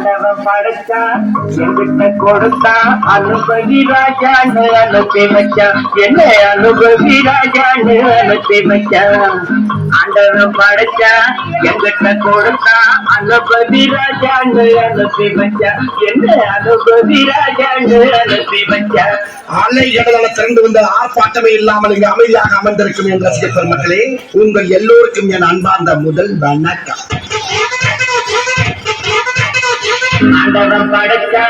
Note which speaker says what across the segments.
Speaker 1: ஆண்டவன் படைச்சான் எங்கிட்ட கொடுத்தான் அனுபவி ராஜான்னு அனுப்பி வச்சான். என்ன அனுபவி ராஜான்னு அனுப்பி வச்சான். ஆண்டவன் படைச்சான் எங்கிட்ட கொடுத்தான் அனுபவி ராஜான்னு அனுப்பி வச்சான். என்ன அனுபவி ராஜான்னு அனுப்பி வச்சான்.
Speaker 2: அலை கடலான திரண்டு வந்த ஆர்ப்பாட்டமே இல்லாமல் இங்கு அமைதியாக அமர்ந்திருக்கும் என் ரசிக பெருமக்களே உங்கள் எல்லோருக்கும் என் அன்பார்ந்த முதல் வணக்கம்.
Speaker 1: ஆண்டவன் படைச்சா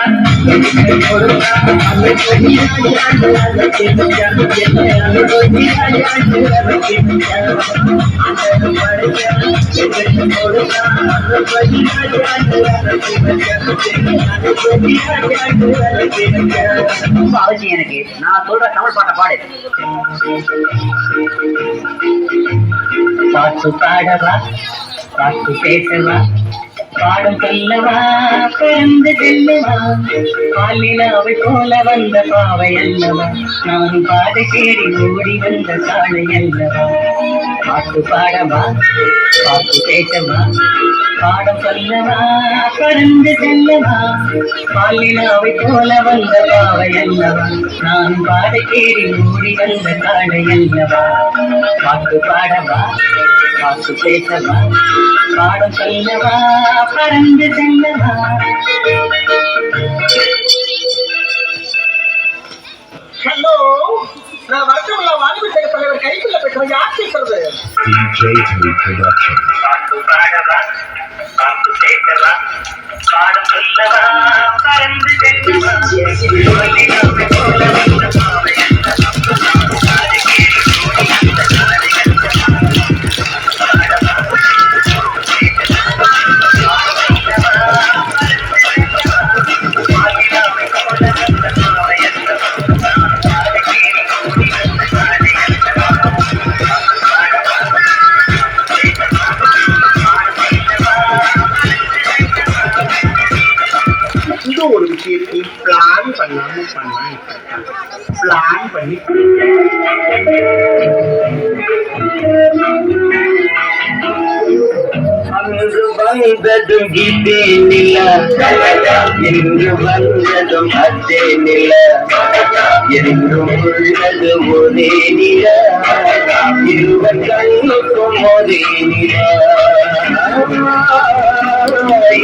Speaker 3: அவசியம் எனக்கு நான் சொல்ற தமிழ் பாட்டை பாடு.
Speaker 1: பாட்டு பாடவா? பாட்டு பேசவா? பாடம் சொல்லவா பிறந்து செல்லவா பாலிலாவை போல வந்த பாவை அல்லவா? நானும் பாதை தேடி ஓடி வந்த சாலை அல்லவா? பாட்டு பாடவா பாட்டு கேட்டவா? பாடம் சொல்லவா பறந்து செல்லவா? பாலிலாவை போல வந்த பாவை அல்லவா நான் பாதை தேடி ஓடி வந்த காளை அல்லவா பாட்டு பாடவா? பாட்டு பேசவா? பாடம் சொல்லவா? பறந்து செல்லவா?
Speaker 4: ஹலோ நான் வணக்கம்ல வாலிப சங்க தலைவர் கைக்குள்ள பேசுறேன் யார் பேசுறது
Speaker 1: பாட்டு பாடவா பாட்டு பேசவா பாடம் சொல்லவா பறந்து செல்லவா
Speaker 2: இந்த ஒரு பிளான் பண்ணாம பண்ணலாம் பிளான் பண்ணி
Speaker 1: அங்கு வந்ததும் இதே நில இங்கு வந்ததும் அதே நில என்றும் உள்ளது ஒரே நில இருவர் கண்ணுக்கும் ஒரே நில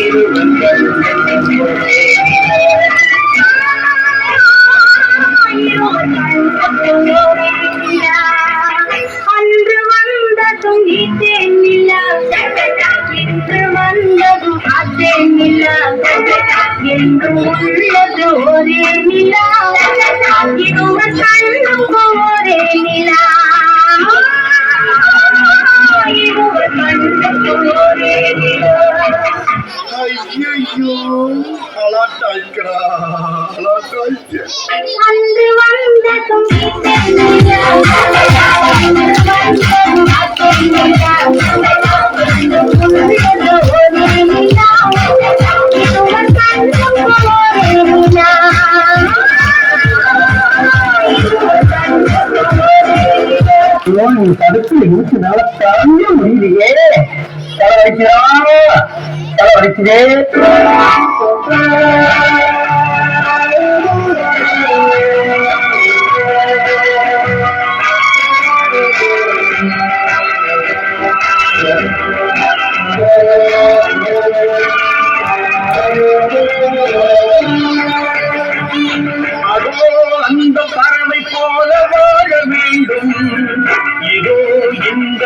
Speaker 1: இருவர் கண்ணுக்கும் ஒரே நில
Speaker 5: வந்ததும் அதே நிலா என்றும் உள்ளது ஒரே நிலா இருவர் கண்ணுக்கு ஒரே நிலா இருவர்
Speaker 2: ஐயோ
Speaker 5: நீ
Speaker 1: தடுப்பு நூற்றி நாளத்தாங்க முடியலையே. தலை வைக்கிறா தலை வலிக்குதே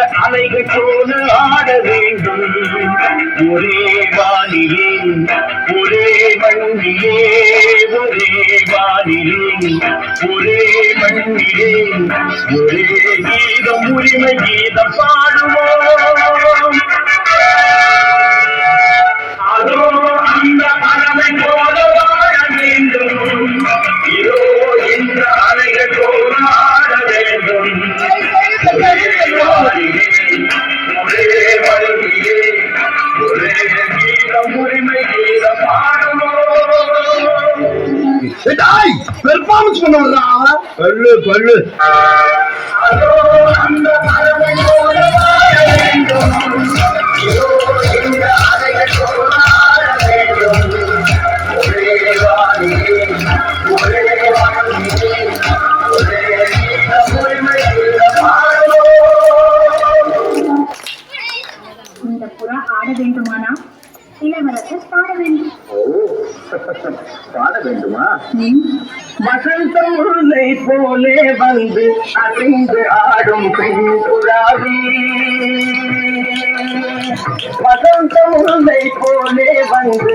Speaker 1: இந்த அலைகள் போல ஆட வேண்டும். ஒரே வானிலே ஒரே மண்ணிலே ஒரே வானிலே ஒரே மண்ணிலே. ஒரே கீதம் உரிமை கீதம் பாடுவோம்.
Speaker 2: பல்லு பல்லு.
Speaker 1: ஆட வேண்டுமானா? போல வாழ வேண்டும். வேண்டும்
Speaker 5: பாட வேண்டும்?
Speaker 1: பாட வேண்டுமா
Speaker 5: ம்.
Speaker 1: வசந்தம் முல்லை போலே வந்து அசைந்து ஆடும் பெண்புறாவி வசந்தம் முல்லை போலே வந்து